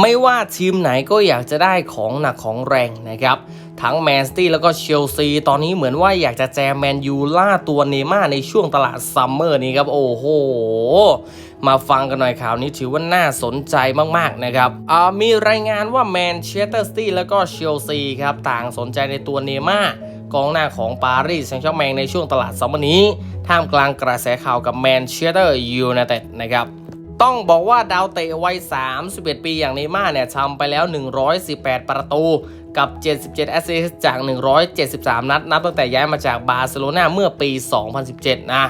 ไม่ว่าทีมไหนก็อยากจะได้ของหนักของแรงนะครับ ทั้งแมนสตี้แล้วก็เชลซี ตอนนี้เหมือนว่าอยากจะแจมแมนยูล่าตัวเนม่าในช่วงตลาดซัมเมอร์นี้ครับ โอ้โห มาฟังกันหน่อยข่าวนี้ถือว่าน่าสนใจมากๆนะครับมีรายงานว่าแมนเชสเตอร์ซิตี้แล้วก็เชลซีครับต่างสนใจในตัวเนม่ากองหน้าของปารีสแซงต์แชร์แมงในช่วงตลาดซัมเมอร์นี้ ท่ามกลางกระแสข่าวกับแมนเชสเตอร์ยูไนเต็ดนะครับ ต้องบอกว่าดาวเตะวัย 31 ปีอย่างเนย์ม่าร์เนี่ยทำไปแล้ว 118 ประตู กับ 77 แอสซิสต์จาก 173 นัด นับตั้งแต่ย้ายมาจากบาร์เซโลนาเมื่อปี 2017 นะ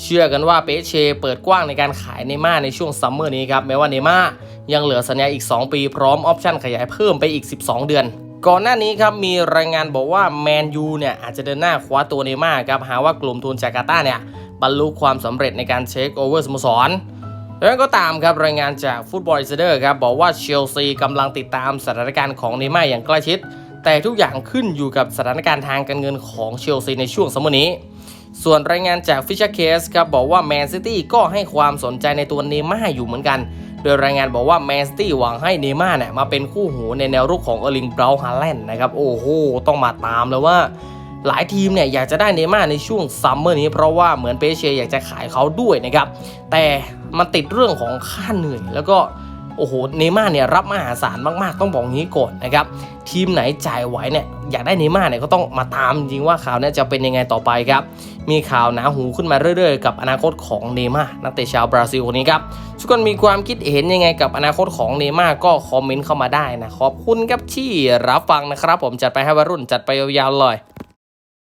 เชื่อกันว่าเปเชเปิดกว้างในการขายเนย์ม่าร์ในช่วงซัมเมอร์นี้ครับ แม้ว่าเนย์ม่าร์ยังเหลือสัญญาอีก 2 ปีพร้อมออปชั่นขยายเพิ่มไปอีก 12 เดือนก่อนหน้านี้ครับมีรายงานบอกว่าแมนยูเนี่ยอาจจะเดินหน้าคว้าตัวเนย์ม่าร์ครับหาว่ากลุ่มทุนจาการ์ตาเนี่ยบรรลุความสำเร็จในการเช็คโอเวอร์สโมสร ดังนั้นก็ตามครับรายงานจากฟุตบอลอินไซเดอร์ครับบอกว่าเชลซีกำลังติดตามสถานการณ์ของเนย์ม่าอย่างใกล้ชิด แต่ทุกอย่างขึ้นอยู่กับสถานการณ์ทางการเงินของเชลซีในช่วงสมนี้ ส่วนรายงานจากฟิชเชอร์เคสครับบอกว่าแมนซิตี้ก็ให้ความสนใจในตัวเนย์ม่าอยู่เหมือนกัน โดยรายงานบอกว่าแมนซิตี้หวังให้เนย์ม่าเนี่ยมาเป็นคู่หูในแนวรุกของเออร์ลิงเบราฮาแลนด์นะครับโอ้โหต้องมาตามเลยว่า หลายทีมเนี่ยอยากจะได้เนม่าในช่วงซัมเมอร์นี้ เพราะว่าเหมือนเปเชียอยากจะขายเขาด้วยนะครับ แต่มันติดเรื่องของค่าเหนื่อยแล้วก็โอ้โห เนม่าเนี่ยรับมหาศาลมากๆ ต้องบอกงี้ก่อนนะครับ ทีมไหนจ่ายไหวเนี่ยอยากได้เนม่าเนี่ยก็ต้องมาตามจริงว่าข่าวนี้จะเป็นยังไงต่อไปครับ มีข่าวหนาหูขึ้นมาเรื่อยๆ กับอนาคตของเนม่านักเตะชาวบราซิลคนนี้ครับ ทุกคนมีความคิดเห็นยังไงกับอนาคตของเนม่าก็คอมเมนต์เข้ามาได้นะ ขอบคุณครับที่รับฟังนะครับ ผมจัดไปให้วรุ่นจัดไปยาวๆเลย